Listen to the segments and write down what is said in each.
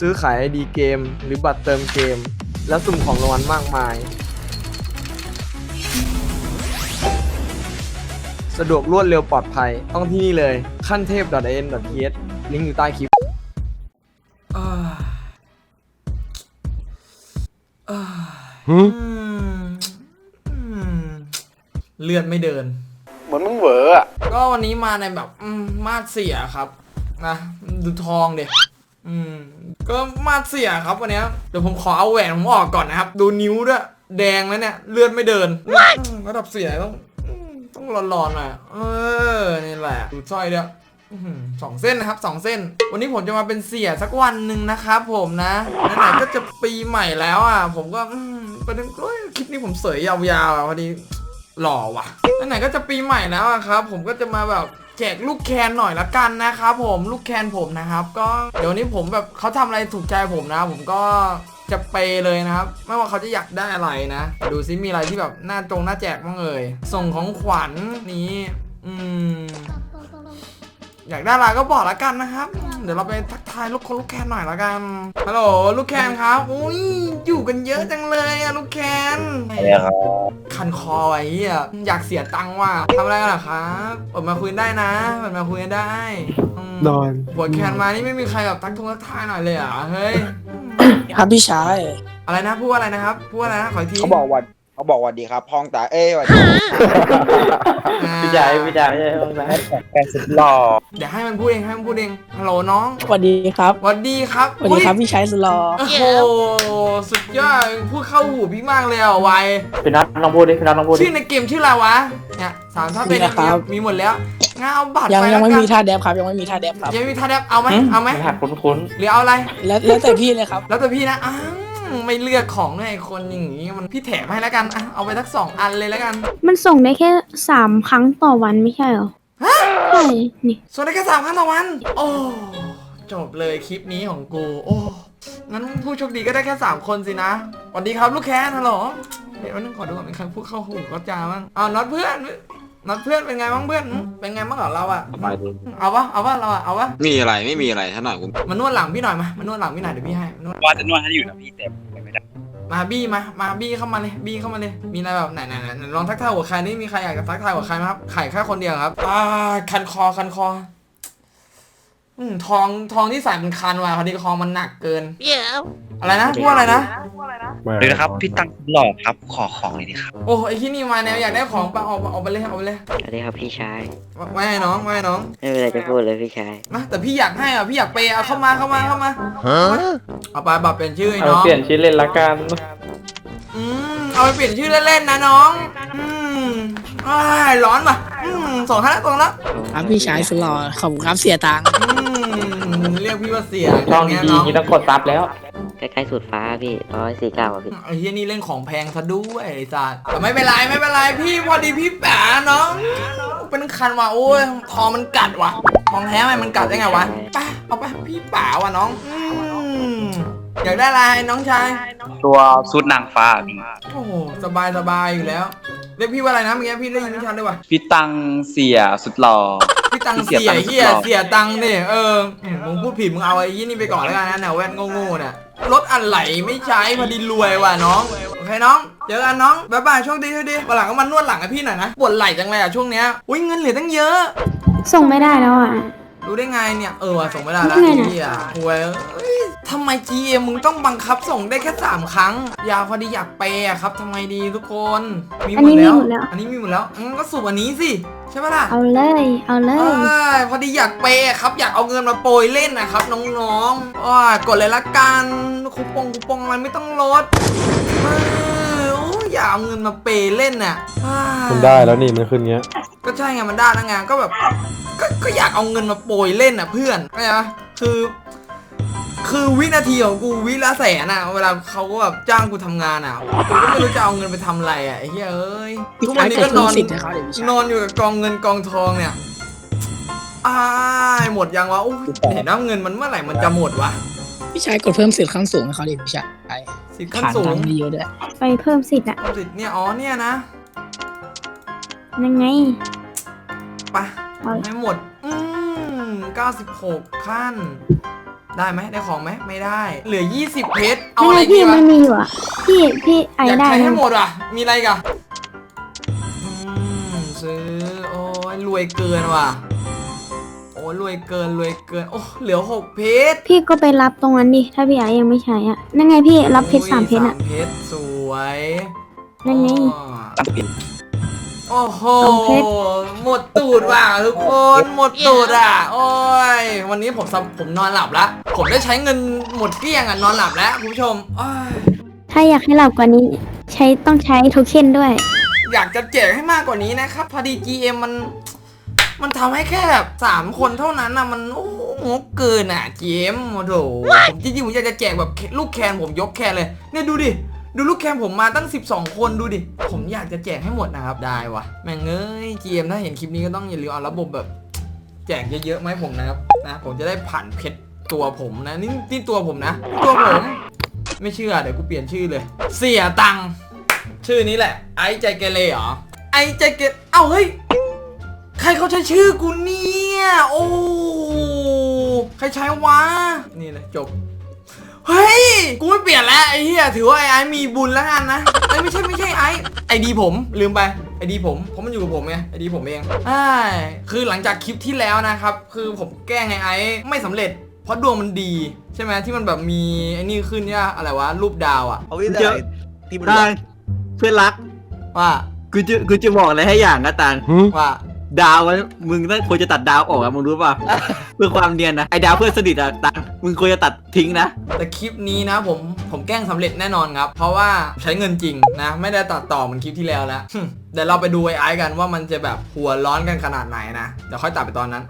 ซื้อขายไอดีเกม หรือบัตรเติมเกม และสุ่มของรางวัลมากมาย สะดวกรวดเร็วปลอดภัย ต้องที่นี่เลยขั้นเทพ .n .th ลิงก์อยู่ใต้คลิปอ่าอ่าอืมอืมเลือดไม่เดิน เหมือนมึงเหวออะก็วันนี้มาในแบบ อืม มาดเสียครับ นะ ดูทองเด็ อืม ก็มาดเสียครับวันเนี้ยเดี๋ยวผมขอเอาแหวนผมออกก่อนนะครับ ดูนิ้วด้วย แดงแล้วเนี่ย เลือดไม่เดินอืมระดับเสียต้องอืมต้องร้อนๆหน่อยเออ นี่แหละ ดูสร้อยด้วยอื้อหือสองเส้นนะครับสองเส้น วันนี้ผมจะมาเป็นเสียสักวันหนึ่งนะครับผมนะไหนๆก็จะปีใหม่แล้วอะ ผมก็อืมประเด็นโอ้ยคลิปนี้ผมเสยยาวๆอะพอดีหล่อว่ะไหนๆก็จะปีใหม่แล้วอะครับ ผมก็จะมาแบบ แจกลูกแคนหน่อยละกันนะครับผมลูกแคนผมนะครับ ก็เดี๋ยวนี้ผมแบบเขาทำอะไรถูกใจผมนะ ผมก็จะเปเลยนะครับ ไม่ว่าเขาจะอยากได้อะไรนะ ดูซิมีอะไรที่แบบหน้าจงหน้าแจกบ้างเอ่ยส่งของขวัญนี้ อืม อยากได้อะไรก็บอกละกันนะครับ เดี๋ยวเราไปทักทายลูกคนลูกแคนหน่อยละกันฮัลโหลลูกแคนครับอุ้ยอยู่กันเยอะจังเลยอะลูกแคนเนี่ยครับคันคอไอ้เหี้ยอยากเสียตังค์ว่ะทำอะไรกันเหรอครับเปิดมาคุยได้นะเปิดมาคุยได้มนอนหัวแคนมานี่ไม่มีใครแบบทักทงทักทายหน่อยเลยเหรอะเฮ้ย ครับพี่ชายอะไรนะพูดว่าอะไรนะครับพูดว่าอะไรนะขออีกทีเขาบอกวัน เขาบอกวันดีครับพองตาเอ้ยวันดีอ่พี่ชายพี่ชายไม่ใช่ห้องน้แกสุดหล่อเดี๋ยวให้มันพูดเองให้มันพูดเองฮัลโหลน้องสวัสดีครับสวัสดีครับสวัสดีครับอุ๊ยพี่ชายสุดหลอโอ้โหสุดยอดพูดเข้าหูพี่มากเลยอะไวำพี่นัทลองพูดดิพี่นัทลองพูดดิชื่อในเกมชื่ออะไรวะเนี่ยสามท่าเป็นในเกมมีหมดแล้วงั้นเอาบัตรยังไปยังไม่แล้วมีกันท่าแดบครับยังไม่มีท่าแดบครับยังไม่มีท่าแดบเอาไหมเอาไหมรหัสคุ้นหรือเอาอะไรแล้วแล้วแต่พี่เลยครับ แล้วแต่พี่นะอ้าว ไม่เลือกของเลยไอ้คนอย่างงี้มันพี่แถมให้แล้วกันอะเอาไปสักสองอันเลยแล้วกันมันส่งได้แค่สามครั้งต่อวันไม่ใช่เหรอใช่นี่ส่วนได้แค่สามครั้งต่อวัน โอ้จบเลยคลิปนี้ของกู โอ้งั้นผู้โชคดีก็ได้แค่สามคนสินะสวัสดีครับลูกแคนฮัลโหลเดี๋ยวนึงขอดูก่อนเป็นใครพูดเข้าหูก็จาบ้างอ้าวน็อตเพื่อนน็อตเพื่อนเป็นไงบ้างเพื่อนหึเป็นไงบ้างเหรอเราอะสบายดี เอาวะเอาวะเราอะเอาวะมีอะไรไม่มีอะไรท่าหน่อยกูมานวดหลังพี่หน่อยมามานวดหลังพี่หน่อยเดี๋ยวพี่ให้มานวด ว่าจะนวดให้อยู่นะพี่แต่ไม่ได้มาบี้มา มาบี้เข้ามาเลย บี้เข้ามาเลย มีอะไรแบบไหนไหนไหนลองทักทายหัวใครนี่มีใครอยากจะทักทายหัวใครไหมครับ ไข่แค่คนเดียวครับ อ่า คันคอ คันคอ อืม ทอง ทองที่ใส่มันคันว่ะพอดีคอมันหนักเกิน อะไรนะพูดอะไรนะ เดี๋ยวนะครับพี่ตังหล่อครับขอของเลยดีครับโอ้ไอที่นี่มาแนวอยากได้ของปะเอาเอาไปเลยเอาไปเลยสวัสดีครับพี่ชาย ไม่ให้น้องไม่ให้น้องไม่มีอะไรจะพูดเลยพี่ชายนะแต่พี่อยากให้อะพี่อยากเปย์เอาเข้ามาเข้ามาเข้ามาเอาไปบัตรเป็นชื่อไอ้เอาน้องเปลี่ยนชื่อเล่นละกันอืมเอาไปเปลี่ยนชื่อเล่นๆนะน้องอืมอ้ายร้อนว่ะอืมสองท่านแล้วสองแล้วครับพี่ชายสุดหลอขอบคุณครับเสียตังค์อืมเรียกพี่ว่าเสียช่องย่าดีเยๆนี่ต้องกดซับแล้ว ใกล้ๆสุดฟ้าพี่ร้อยสี่เก้าพี่ไอ้เฮียนี่เล่นของแพงซะด้วยไอ้สัสแต่ไม่เป็นไรไม่เป็นไรพี่พอดีพี่แปะน้องเป็นคันว่ะโอ้ยทองมันกัดว่ะทองแท้ไหมมันกัดได้ไงวะไปเอาไปพี่ป่าว่ะน้องอ อยากได้อะไรน้องชาย ตัวซุดนางฟ้าพี่โอ้โหสบายสบายอยู่แล้ว เรียกพี่ว่าอะไรนะเมื่อกี้พี่ได้ยินไม่ชัดเลยว่ะ พี่ตังเสียสุดหล่อ พี่ตังพี่เสียเสีเฮียยตังค์เสียตังค์ดิเออมึงพูดผิดมึงเอาไอ้ยี่นี่ไปก่อนแล้วกันนะแนวแว่นโง่ๆเนี่ยรถอันไหลไม่ใช้พอดีรวยว่ะน้องโอเคน้องเจอกันน้องบ๊ายบายโชคดีโชคดีวันหลังก็มานวดหลังให้พี่หน่อยนะปวดไหล่จังเลยอะช่วงเนี้ยอุ้ยเงินเหลือตั้งเยอะ ส่งไม่ได้แล้วอะ รู้ได้ไงเนี่ย เออว่ะส่งไม่ได้แล้วนี่ไงไอ้เฮียหวยเอ้ยทำไม GM มึงต้องบังคับส่งได้แค่สามครั้งอยากพอดีอยากเปย์อะครับทำไมดีทุกคน มีหอัมนดนี้มีแล้วหมดแล้ว อันนี้มีหมดแล้วงั้นก็สูบอันนี้สิ ใช่ปะล่ะ เอาเลย เอาเลเอยอพอดีอยากเปย์ครับ อยากเอาเงินมาโปรยเล่นนะครับ น้องๆอ้ายกดเลยละกันคูปองคูปองอะไรไม่ต้องลดเออโอ้ยอยากเอาเงินมาเปย์เล่นน่ะอ้าย มันได้แล้วนี่มันขึ้นเงี้ย ก็ใช่ไงมันได้แล้วไงก็แบบ ก็ก็อยากเอาเงินมาโปรยเล่นน่ะเพื่อนเข้าใจปะคือ คือวินาทีของกูวิละแสนอะ เวลาเขาก็แบบจ้างกูทำงานอะกูก็ไม่รู้จะเอาเงินไปทำอะไรอะไอ้เฮ้ยเอ้ยพี่ทุกวัชานยนี้กก็ดนเพิ่อมนสิทธิ์ให้เขาเดี๋ยวพี่ชาย นอนอยู่กับกองเงินกองทองเนี่ยอ้ายหมดยังวะโอ้ยเห็นน้ำเงินมันเมื่อไหร่มันจะหมดวะพี่ชายกดเพิ่มสิทธิ์ขั้นสูงให้เขาเดี๋ยวพี่ชายสิทธิ์ขั้นผ่านสูตังงค์เยอะด้วย ไปเพิ่มสิทธิ์อะสิทธิ์เนี่ยอ๋อเนี่ยนะยังไง ไป เอาให้หมด อืม96 ขั้น ได้ไหมได้ของไหมไม่ได้ เหลือ 20 เพชร เอานี่อะไรไงดีพี่วะมันมีอยู่อะ พี่พี่ไออยากได้ใช้นะให้หมดอะ มีอะไรกันอืมซื้อ โอ้ยรวยเกินว่ะ โอ้ยรวยเกินรวยเกิน โอ้เหลือ 6 เพชร พี่ก็ไปรับตรงนั้นดิ ถ้าพี่ไอยังไม่ใช้อะ นั่นไงพี่รับเพชรโอ้ยสามเพชรอะสามเพชรสวยนั่นไงโอ้ โหสองเพชรหมดตูดว่ะทุกคน หมดตูดอะ โอ้ย วันนี้ผมสำผมนอนหลับละ ผมได้ใช้เงินหมดเกลี้ยงอะ นอนหลับแล้วคุณผู้ชมโอ้ยถ้าอยากให้หลับกว่านี้ ใช้ต้องใช้โทเค็นด้วย อยากจะแจกให้มากกว่านี้นะครับ พอดี GM มัน มันทำให้แค่แบบสามคนเท่านั้นนะมันโอ้งกเกินอะ GM โอ้โหผมจริงๆผมอยากจะแจกแบบลูกแคนผมยกแคนเลย เนี่ยดูดิ ดูลูกแคนผมมาตั้ง 12 คนดูดิ ผมอยากจะแจกให้หมดนะครับ ได้วะแม่งเอ้ย GM ถ้าเห็นคลิปนี้ก็ต้องอย่าลืมเอาระบบแบบ แจกเยอะๆไหมาให้ผมนะครับนะผมจะได้ผ่านเพชรตัวผมนะนี่นี่ตัวผมนะตัวผม ไม่เชื่อเดี๋ยวกูเปลี่ยนชื่อเลย เสียตังค์ชื่อนี้แหละ ไอ้ใจเกเรเหรอไอ้ใจเกเอ้าเฮ้ยใครเขาใช้ชื่อกูเนี่ย โอ้ ใครใช้วะ นี่เลยจบ เฮ้ย กูไม่เปลี่ยนแล้วไอ้เหี้ยถือว่าไอ้ไอ้มีบุญแล้วกันนะไอ้ยไม่ใช่ไม่ใช่ไอ้ไอดีผมลืมไปไอดีผมเพราะมันอยู่กับผมไงไอดีผมเองใช่คือหลังจากคลิปที่แล้วนะครับ คือผมแกล้งไอ้ไอ้ไม่สำเร็จ เพราะดวงมันดี ใช่ไหมที่มันแบบมีไอ้นี่ขึ้นเนี่ยอะไรวะรูปดาวอะเอาไว้ได้ที่มันตังเพื่อนรักว่ากูจะกูจะบอกอะไรให้อย่างนะตังว่า ดาวมันมึงต้องควรจะตัดดาวออกอะมึงรู้ป่ะ เพื่อความเนียนนะไอดาวเพื่อนสนิทอะตังมึงควรจะตัดทิ้งนะ แต่คลิปนี้นะผมผมแกล้งสำเร็จแน่นอนครับ เพราะว่าใช้เงินจริงนะ ไม่ได้ตัดต่อเหมือนคลิปที่แล้วแล้วหึเดี๋ยวเราไปดูไอ้ไอ้กันว่ามันจะแบบหัวร้อนกันขนาดไหนนะ เดี๋ยวค่อยตัดไปตอนนั้น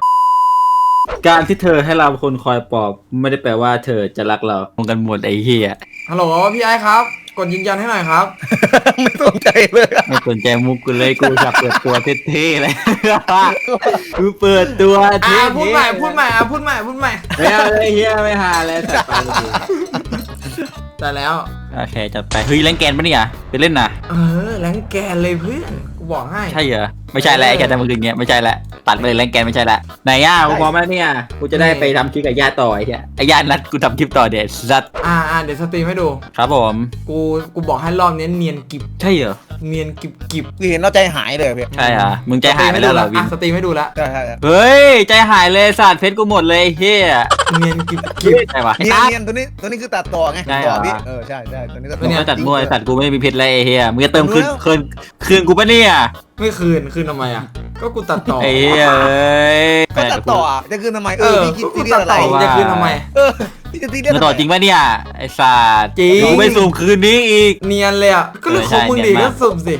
การที่เธอให้เราเป็นคนคอยปลอบ ไม่ได้แปลว่าเธอจะรักเรามองกันหมดไอ้เหี้ยฮัลโหลพี่ไอ้ครับ กดยืนยันให้หน่อยครับ ไม่สนใจเลยไม่สนใจมุกกูเลยกูอยากเปิดตัวเท่ๆเลย กูเปิดตัวอ่าเท่ๆพูดใหม่พูดใหม่อะพูดใหม่พูดใหม่ไม่เอาเลยเฮียไม่หาเลยสัตว์ไปเลยแต่แล้ว โอเคจัดไปเฮ้ยเล่นแกนปะเนี่ยไปเล่นนะเออแรงแกนเลยเพื่อน กูบอกให้ ใช่เหรอไม่ใช่แล้วไอ้แกนแต่เมื่อคืนเงี้ยไม่ใช่แล้ว ตัดไปเลยเล่นแกนไม่ใช่แล้วไหนย่ากูพร้อมแล้วเนี่ยกูจะได้ไปทำคลิปกับย่าต่อไอ้เหี้ยไอ้ย่านัดกูทำคลิปต่อเด็ดสัตว์อ่าอ่าเดี๋ยวสตรีมให้ดู ครับผม กูกูบอกให้รอบนี้เนียนกิบใช่เหรอเนียนกิบกิบคือเห็นเราใจหายเลยพี่ใช่เหรอมึงใจหายไปแล้วเหรอวินอะสตรีมให้ดูละใช่ใช่ใช่เฮ้ยใจหายเลยสัตว์เพชรกูหมดเลยไอ้เฮียเนียนกิบกิบใช่ปะเนียนเนียนตัวนี้ตัวนี้คือตัดต่อไงใช่ต่อเหรอพี่เออใช่ใช่ตัวนี้ตัดมึต่งอไม่ตัดมั่วไอ้สัตว์กูไม่มีเพชรเลยไอ้เฮียมึงจะเติมคืนรู้แล้วคืนคืนกูปะเนี่ย ไม่คืนคืนทำไมอะ ก็กูตัดต่อไอ้เฮียเอ้ยก็ตัดต่ออะจะคืนทำไมเอเอออพี่คิดก็ซีกูเรียตัสดอะไรต่อมึงจะคืนทำไม เออพี่จะซีเรียสมึงต่อจริงปะเนี่ย ไอ้สัตว์จริง กูไม่ซูมคืนนี้อีก เนียนเลยอะ ก็เรื่องของมึงดิเออใช่ก็สุ่มสิ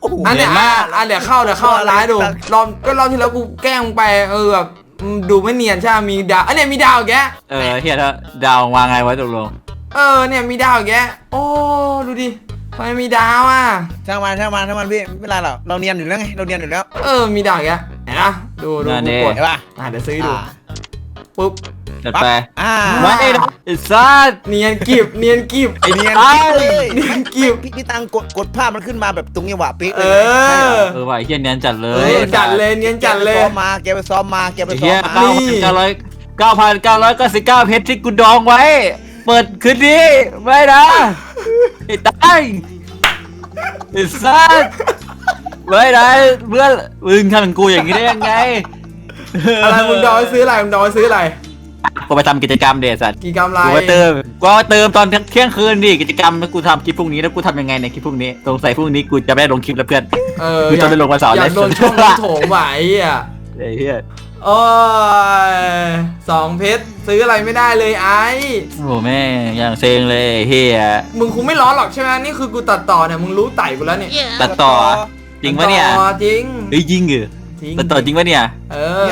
โอ้โห อันเนี้ยเนียนมากอะเดี๋ยวเข้าเดี๋ยวเข้าร้ายดูรอบก็รอบที่แล้วกูแกล้งมึงไปเออแบบอืมดูไม่เนียนใช่ไหมมีดาวอันเนี้ยมีดาวอีกแกเออเฮียถ้าดาววางไงไว้ตกลง เออเนี่ยมีดาวอีกแกโอ้ดูดิ ทำไมมีดาวอะ ช่างมันช่างมันช่างมันพี่ไม่เป็นไรหรอกเราเนียนอยู่แล้วไงเราเนียนอยู่แล้วเออ มีดาวอีกแกเห็นปะดูดูนั่นกูดิกดเห็นป่ะอะเดี๋ยวซื้อให้ดู อ่าปุ๊บ จัดไปอ่าไม่ได้ไอ้สัตว์เนียนกิบเนียนกิบไอเนียนไอ้เลยเนียนกิบพี่พี่ตังกดกดภาพมันขึ้นมาแบบตรงนี้หวะปิ๊กเอเลยนะใช่เหรอเออว่ะไอ้เฮียเนียนจัดเลเอยอจัดเลยเนียนจัดเลย แกไปซ้อมมาแกไปซ้อมมาแกไปไอ้ซ้เฮีอยมมา เก้าพันเก้าร้อยเก้าพันเก้าร้อยเก้าสิบเก้าเพชรที่กูดองไว้ เปิดคืนนี้ไม่นะ ไอ้ตายไอ้สัตว์ไม่ได้เพื่อนมึงทำกับกูอย่างนี้ได้ยังไงอะไรมึงดองไว้ซื้ออะไรมึงดองไว้ซื้ออะไรกูไปทำกิจกรรมเดชสัตว์กี่กรัมไรกูไปเติมกูเอาเติมตอนเที่ยงคืนดิกิจกรรมแล้วกูทำคลิปพรุ่งนี้แล้วกูทำยังไงในคลิปพรุ่งนี้สงสัยพรุ่งนี้กูจะไม่ได้ลงคลิปแล้วเพื่อนเออกูจะไปลงวันเสาร์อยากแล้วโดนช่องน้ำโถงไหวอะไอ้เหี้ย โอ้ยสองเพชรซื้ออะไรไม่ได้เลยไอ้ โอ้แม่งอย่างเซ็งเลยไอ้เฮียมึงคงไม่ร้อนหรอกใช่ไหมนี่คือกูตัดต่อเนี่ยมึงรู้ไต่กูแล้วเนี่ยตัดต่อ จริงปะเนี่ย ตัดต่อจริง เฮ้ยจริงเหรอ จริงตัดต่อจริงปะเนี่ย เออ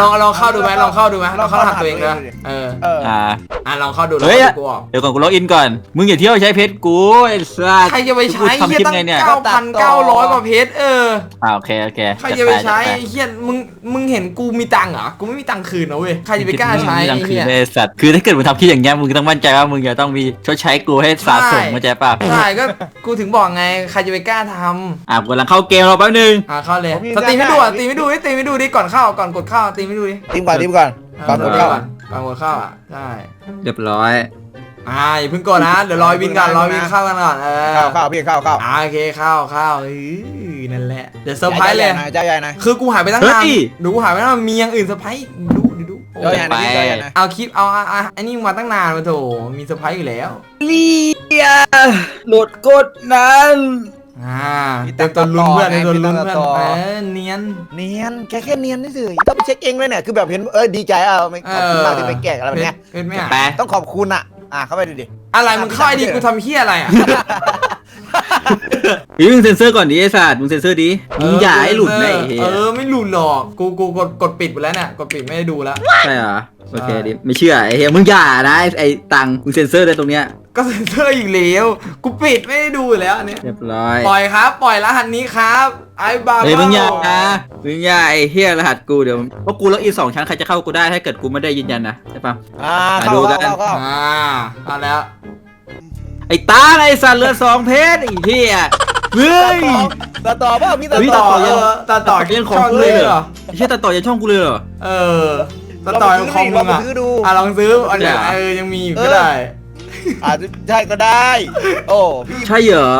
ลองลองเข้าดูไหมลองเข้าดูไหมลองเข้ารหัสตัวเองด้วยเออ เอออ่า อะลองเข้าดูแล้วเฮ้ย กูออก เดี๋ยวก่อนกูล็อกอินก่อน มึงอย่าเที่ยวใช้เพชรกูไอ้สัส ใครจะไปใช้กูทำเฮีคยลิปตั้งไงเนี่ย เก้าพันเก้าร้อยกว่าเพชรเออ อ่าโอเคโอเคใครจะไปใช้จัดเฮียมึงมึงเห็นกูมีตังค์เหรอ กูไม่มีตังค์คืนนะเว้ย ใครจะไปกล้าใช้ไม่ไอ้ต้องคืนเฮียเลยสัตว์คือถ้าเกิดมึงทำคลิปอย่างเงี้ยมึงต้องมั่นใจว่ามึงจะต้องมีชดใช้กูให้สะสมใช่เข้าใจป่ะใช่ก็กูถึงบอกไง ใครจะไปกล้าทอะกูกำลังเข้าเกมเราแป๊บนึงำอะเข้าเลย สตรีมให้ดูอะสตรีมให้ดูดิสตรีมให้ดูดิก่อนเข้าก่อนกดเข้าสตรีมให้ดูดิทีมก่อนทีมก่อนก่อนกดเข้า ก่อนก่อนหัวเข้าอะใช่เรียบร้อยอ่าอย่าเพิ่งกดนะเดี๋ยวรอวินก่อนรอวินเข้ากันก่อนเออเข้าเข้าพี่เข้าเข้าอ่าโอเคเข้าเข้าเออนั่นแหละเดี๋ยวเซอร์ไพรส์เลยเจ้าใหญ่หน่อยคือกูหายไปตั้งเฮ้นานยดูกูหายไปตั้งนานมีอย่างอื่นเซอร์ไพรส์ดูดูดูโอ้เจ้าใหญ่หน่อยพี่เจ้าใหญ่หน่อยเอาคลิปเอาอะอะอันนี้มาตั้งนานมาโถมีเซอร์ไพรส์อยู่แล้วเลียโหลดกดนั้น อ่ามีเต็ตัมงค์ตัวลุ้นเพื่อนต่อไงเต็มตัวลุ้นมีตังค์เพื่อนต่อเออเนียน เนียนแค่แค่เนียนนี่สิต้องไปเช็คเองเลยเนี่ยคือแบบเห็นเออดีใจอะไม่ขอบคุณมากที่ไปแกะอะไรแบบเนี้ยเพชรไม่อะแปะต้องขอบคุณอะอะเข้าไปดูดิอะไรมึงเข้าไอดีกูทำเฮี้ยอะไรอะ พี่มึงเซ็นเซอร์ก่อนดิไอ้สัตว์มึงเซ็นเซอร์ดิมึงอย่าให้หลุดนะไอ้เหี้ยเออไม่หลุดหรอกกูกูกดกดปิดไปแล้วเนี่ยกดปิดไม่ได้ดูแล้ว ใช่เหรอโอเคดิไม่เชื่อไอ้เหี้ยมึงอย่านะไอ้ไอ้ตังค์มึงเซ็นเซอร์ได้ตรงเนี้ยก็เซ็นเซอร์อยู่แล้วกูปิดไม่ได้ดูอยู่แล้วอันเนี้ยเรียบร้อยปล่อยครับ ปล่อยรหัสนี้ครับไอ้บาเฮ้ยมึงอย่านะมึงอย่าไอ้เหี้ยรหัสกูเดี๋ยวเพราะกูล็อกอินสองชั้นใครจะเข้ากูได้ถ้าเกิดกูไม่ได้ยืนยันนะใช่ปะ อ่ามาเข้าดูกัเข้านเข้าเข้าอ่าเอาแล้วไอ้ตาไอ้สัตว์เหลือสองเพชรไอ้เหี้ยเฮ้ยต่อต่อเปล่ามีต่อเฮ้ยต่อต่อเออต่อต่อเรื่องของช่กูเลเลยยเหเหรรออไอ้เหี้ยตัดต่อจะช่องกูเลยเหรอ เออต่อต่อของมึงลองอะไปซื้อดูอะลองซื้ออันเนี้ยอย่าเออยังมีอยู่ก็ได้อาจจะใช่ก็ได้ โอ้พี่ใช่เหรอ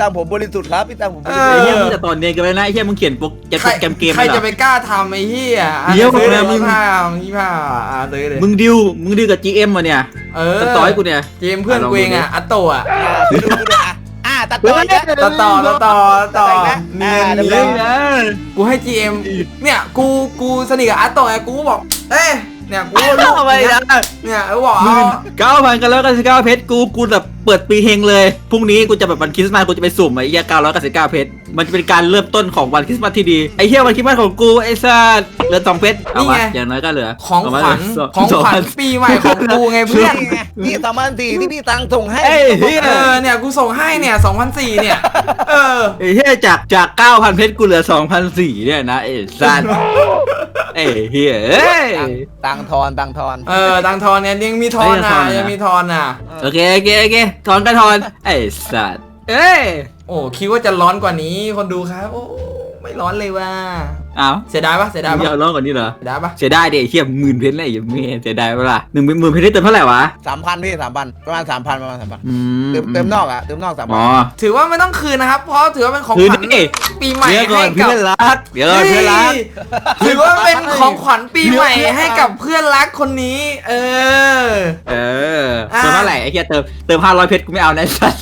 ตามผมบริสุทธิ์ครับพี่ตามผมบริเอสุทไอ้ธิ์เหี้ยมึงจะต่อเนียนกันไปนะไอ้เหี้ยมึงเขียนโปรแกรมใครแกรมเกมใครเหรจะอไปกล้าทำไอ้เหี้ยอะเดี๋ยวซื้อเลยมึงยี่ห้ายี่ห้าอะซื้อเลยมึงดิวมึงดิวกับ GM มาเนี่ยเออตัดต่อให้กูเนี่ยเกมเพื่อนกูเองอะอัตโตอะอ่าซื้อดูดูอะอ่าตัดต่ออีกแล้วต่อต่อต่อต่อต่ออ่าเนียนเดี๋เนียยวนนะกูให้ GM เนี่ยกูกูสนิทกับอัตโตไงกูก็บอกเอ้ย เนี่ยกูก็ลูกทำไมนะ เนี่ยกูบอกหมื่เอานเก้าพันกันแล้วกันสิบเก้าเพชรกูกูแบบเปิดปีเฮงเลยพรุ่งนี้กูจะแบบวันคริสต์มาสกูจะไปสุ่มไอ้เหี้ยเก้าร้อยกับสิบเก้าเพชรมันจะเป็นการเริ่มต้นของวันคริสต์มาสที่ดีไอ้เหี้ยวันคริสต์มาสของกูไอ้สัสเหลือสองเพชรเอาวะอย่างน้อยก็เหลือของเาขมาวัญเหลืของสขวัญพันปีใหม่ของกูไงเพื่อนนี่ไงนี่สามพันสี่ที่พี่ตังค์ส่งให้เอ้ยเหี้ยเออเนี่ยกูส่งให้เนี่ย2004เนี่ยเออไอ้เหี้ยจากจากเก้าพันเพชรกูเหลือสองพันสี่เนี่ยนะไอ้สัส ไอ้เหี้ยเอ้ยตังค์ทอนตังค์ทอน เออตังทอนเนี่ยยังมีทอนเอ้ยยังทอะอนอะยังมีทอนอะ โอเคโอเคโอเคถอนก็ถอนไอ้สัสเอ้ยโอ้คิดว่าจะร้อนกว่านี้คนดูครับ โอ้ไม่ร้อนเลยว่ะเอาเสียดายปะเสียดายมึงปะจะเอาร้องกว่านี้เหรอเสียดายปะเสียดายดิไอ้เหี้ยหมื่นเพชรเลยอย่าเมเสียดายเวลาหนึ่งหมื่นเพชรได้เติมเท่าไหร่วะสามพันพี่สามพันประมาณสามพันประมาณสามพันอืมเติมเติมนอกอะเติมนอกสามพัอ๋นอถือว่าไม่ต้องคืนนะครับ เพราะถือว่าเป็นของคืนขวัญดิปีใหม่เดี๋ยวก่อให้นกับเพื่อนรักเดี๋ยวก่อนเพื่อนรัก ถือว่าเป็นของขวัญปีใหม่ให้กับเพื่อนรักคนนี้ เออ เอออะเติมเท่าไหร่ไอ้เหี้ยเติมเติมห้าร้อยเพชรกูไม่เอานะไอ้สัส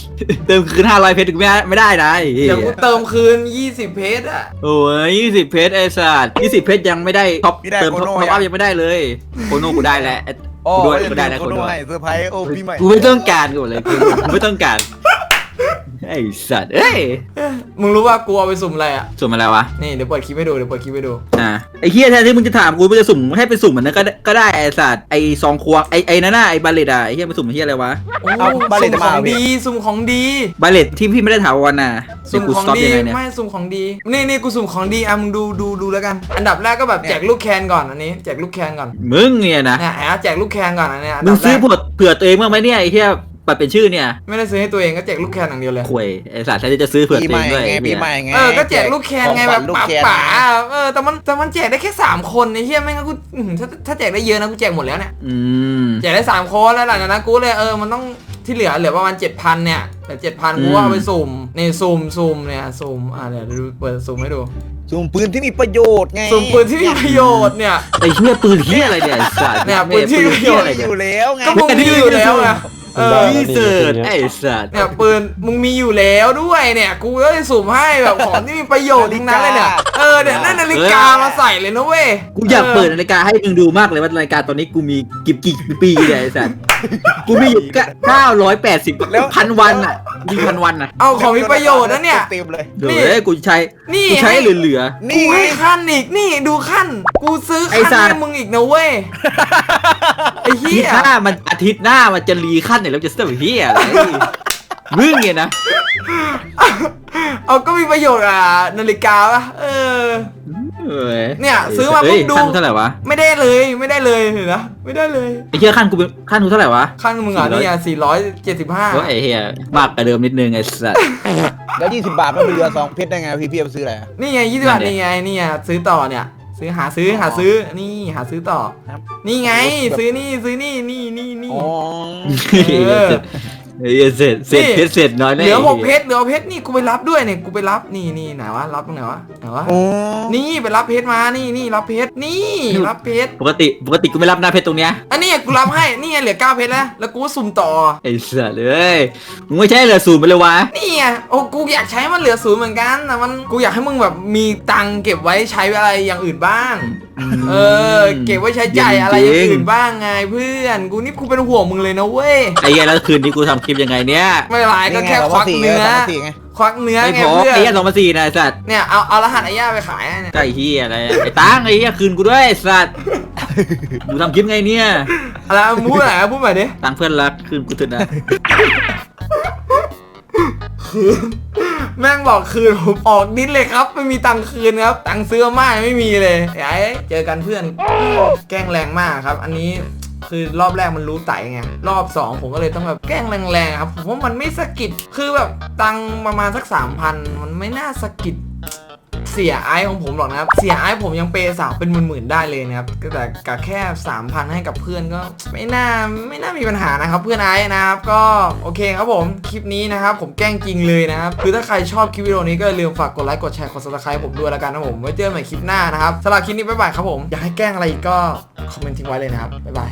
เติมคืนห้าร้อยเพชรกูไม่ไม่ได้นะไอ้เหี้ยเดี๋ยวกูเติมคืน20เพชรอะโอ้ยยี่สิบเพชรไอ้สัสยี่สิบเพชรยังไม่ได้ท็อปเติมท็อปอัพยังไม่ได้เลยโคโน่กูได้แล้วโอ้กูด้วยยกูได้แล้วคกูนด้วยให้เซอร์ไพรส์โอ้พี่ใหม่กูไม่ต้องการกูเลยกูกูไม่ต้องการ ไอ้สัตว์เอ้ยมึงรู้ว่ากูเอาไปสุ่มอะไรอะ สุ่มอะไรวะ นี่เดี๋ยวเปิดคลิปให้ดูเดี๋ยวเปิดคลิปให้ดู อ่าไอ้เฮียแทนที่มึงจะถามกูมึงจะสุ่มให้ไปสุ่มเหมือนนั้นก็ได้ก็ได้ไอ้สัตว์ไอ้ซองควงไอ้ไอ้นั่นน่ะไอ้บาเลตอะไอ้เฮียไปสุ่มเฮียอะไรวะโอ้เอาบาเลตสุ่มมาของพี่ดีสุ่มของดี บาเลตที่พี่ไม่ได้ถามวันน่ะสุ่มกูของสต็อปดียังไงเนี่ยไม่สุ่มของดีนี่นี่กูสุ่มของดีอะมึงดูดูดูแล้วกัน อันดับแรกก็แบบแจกลูกแคนก่อนอันนี้แจกลูกแคนก่อนมึงเนี่ยนะเนี่ยแอบแจกลูกแคนก่อนอันเนี้ยนมึดังบแรซื้อกเผื่อเผื่อตัวเองบ้างไหมเนี่ยไอ้เฮีย บัตรเป็นชื่อเนี่ยไม่ได้ซื้อให้ตัวเองก็แจกลูกแคนอย่างเดียวเลยควยไอ้สัตว์แทนที่จะซื้อเผื่อปีตัวใหเอม่งด้วยไงไอ้ปีเหี้ยใหม่ไงเออ ก็แจกลูกแคนไงแบบของขวัญลูกป๋าแคนป๋าเออ แต่มันแต่มันแจกได้แค่สามคนไอ้เหี้ยไม่งั้นกูอื้อหือถ้าถ้าแจกได้เยอะนะกูแจกหมดแล้วเนี่ย อืม แจกได้สามคนแล้วหลังจากนั้นกูเลยเออมันต้องที่เหลือเหลือประมาณเจ็ดพันเนี่ยแต่เจ็ดพันกูก็เอาไปสุ่มนี่สุ่มสุ่มเนี่ยสุ่มอะเดี๋ยวดูเปิดสุ่มให้ดูสุ่มปืนที่มีประโยชน์ไงสุ่มปืนที่มีประโยชน์เนี่ย ไอ้เฮียปืนเฮียอะไรเนี่ยไอ้สัตว์เนี่ยปืนที่มีประโยชน์อะไรอเนี่ยยู่แล้วไง ก็มึงมีอยู่แล้วไง เออพี่เสิร์ตไอ้สัตว์ เนี่ยปืนมึงมีอยู่แล้วด้วยเนี่ยกูก็เลยสุ่มให้แบบของที่มีประโยชน์ทั้งนั้นเลยเนี่ยเออเนี่ยนั่นนาฬิกามาใส่เลยนะเว้ยกูอยากเปิดนาฬิกาให้มึงดูมากเลยว่านาฬิกาตอนนี้กูมีกี่กี่ปีเนี่ยไอ้สัตว์กูมีอยู่เก้าร้อยแปดสิบพันวันอะมีพันวันอะเอาของมีประโยชน์นะเนี่ยเต็มเลยเดี๋ยวเอ้ยกูใช้นี่กูใช้ให้เหลือนี่กูไงให้ขั้นอีกนี่ดูขั้น กูซื้อไอ้ขั้นสัตว์ให้มึงอีกนะเว้ยไอ้ๆเหี้ที่ยหน้ามันอาทิตย์หน้ามันจะรีขั้นเนี่ยแล้วจะเสิร์ฟเฮียอะไรมึงเนี่ยนะ เอาก็มีประโยชน์อะนาฬิกาปะเออ เอ้ยเนี่ยซื้อมาเอ้ยปุ๊บดู ขั้นเท่าไหร่วะไม่ได้เลยไม่ได้เลยเห็นนะไม่ได้เลยไอ้เฮียขั้นกูเป็นขั้นกูเท่าไหร่วะขั้นมึงอะนี่อะสี่ร้อยเจ็ดสิบห้า ก็ไอ้เฮียมากกว่าเดิมนิดนึงไอ้สัตว์แล้วยี่สิบบาทมันเป็นเรือสองเพชรได้ไงพี่พี่เอาไปซื้ออะไรอะ นี่ไงยี่สิบบาทนี่ไงนี่ไงซื้อต่อเนี่ย ซื้อหาซื้อหาซื้อนี่หาซื้อต่อ ครับ นี่ไงแบบซื้อนี่ซื้อนี่นี่นี่นี่ อ๋อ เออ เฮ้ยเสร็จเสร็จนี่เพชรเสร็จน้อยเหแน่ลือหกเพชรเหลือเพชรนี่กูไปรับด้วยเนี่ยกูไปรับนี่นี่ไหนวะรับตรงไหนวะไหนวะโอ้นี่ไปรับเพชรมานี่นี่รับเพชรนี่รับเพชรปกติปกติกูไม่รับหน้าเพชรตรงเนี้ยอันนี้กูรับให้นี่ไงเหลือเก้าเพชรแล้วแล้วกูก็สุ่มต่อไอ้เสือเลยมึงไม่ใช่เหรอศูนย์ไปเลยวะนี่ไงโอ้กูอยากใช้มันเหลือศูนย์เหมือนกันแต่มันกูอยากให้มึงแบบมีตังค์เก็บไว้ใช้อะไรอย่างอื่นบ้าง เออ เก็บไว้ใช้จ่ายอะไรอย่างอื่นบ้างไงเพื่อน กูนี่กูเป็นห่วงมึงเลยนะเว้ย ไอ้เหี้ยแล้วคืนนี้กูทำคลิปยังไงเนี่ย ไม่เป็นไรก็แค่ควักเนื้อสองสี่ไงควักเนื้อไม่ไงพอเพื่อไอ้เหี้ยนสองพันสี่นะไอ้สัตว์เนี่ยเอาเอารหัสไอ้ย่าไปขายอะเนี่ย ไอ้เหี้ยอะไรไอ้ตังไอ้เหี้ยคืนกูด้วยไอ้สัตว์กูทำคลิปไงเนี่ย อะไรมึงพูดอะไรพูดใหม่ดิตังเพื่อนรักคืนกูเถอะนะ แม่งบอกคืนผมออกนิดเลยครับ ไม่มีตังค์คืนครับ ตังค์ซื้อมาม่ไม่มีเลยไอ้เจอกันเพื่อน แกล้งแรงมากครับ อันนี้คือรอบแรกมันรู้ไต่ไง รอบสองผมก็เลยต้องแบบแกล้งแรงๆครับ ผมว่ามันไม่สะกิดคือแบบตังประมาณสักสามพันมันไม่น่าสะกิด เสียไอของผมหรอกนะครับ เสียไอผมยังเปย์สาวเป็นหมื่นๆได้เลยนะครับก็แต่กับแค่ 3,000 ให้กับเพื่อนก็ไม่น่าไม่น่ามีปัญหานะครับ เพื่อนไอนะครับก็โอเคครับผมคลิปนี้นะครับผมแกล้งจริงเลยนะครับคือถ้าใครชอบคลิปวิดีโอนี้ก็อย่าลืมฝากกดไลค์กดแชร์กด subscribe ผมด้วยแล้วกันนะผมไว้เจอกันใหม่คลิปหน้านะครับสำหรับคลิปนี้บ๊ายบายครับผมอยากให้แกล้งอะไรอีกก็คอมเมนต์ทิ้งไว้เลยนะครับบ๊ายบาย